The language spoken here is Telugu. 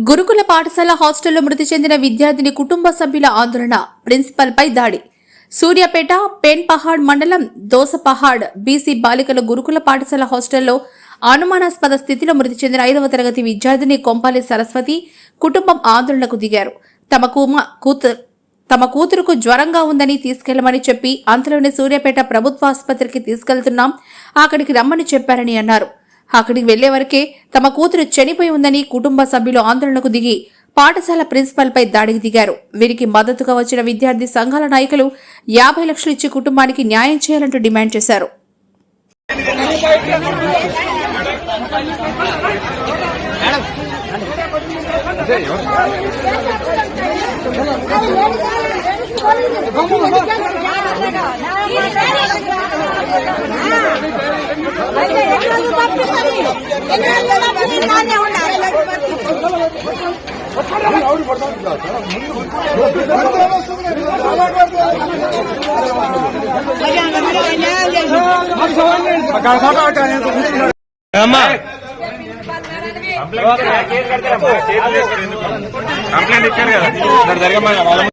గురుకుల పాఠశాల హాస్టల్లో మృతి చెందిన విద్యార్థిని కుటుంబ సభ్యుల ఆందోళన ప్రిన్సిపల్పై దాడి. సూర్యాపేట పేన్పహాడ్ మండలం దోసపహాడ్ బీసీ బాలికల గురుకుల పాఠశాల హాస్టల్లో అనుమానాస్పద స్థితిలో మృతి చెందిన ఐదవ తరగతి విద్యార్థిని కొంపాలి సరస్వతి కుటుంబం ఆందోళనకు దిగారు. తమ కుమ- తమ కూతురుకు జ్వరంగా ఉందని తీసుకెళ్ళమని చెప్పి అంతలోనే సూర్యాపేట ప్రభుత్వ ఆసుపత్రికి తీసుకెళ్తున్నాం అక్కడికి రమ్మని చెప్పారని అన్నారు. అక్కడికి వెళ్ళే వరకే తమ కూతురు చనిపోయి ఉందని కుటుంబ సభ్యులు ఆందోళనకు దిగి పాఠశాల ప్రిన్సిపల్పై దాడికి దిగారు. వీరికి మద్దతుగా వచ్చిన విద్యార్థి సంఘాల నాయకులు యాభై లక్షలు ఇచ్చి కుటుంబానికి న్యాయం చేయాలంటూ డిమాండ్ చేశారు. అమ్మా కంప్లైంట్ ఇచ్చారు కదా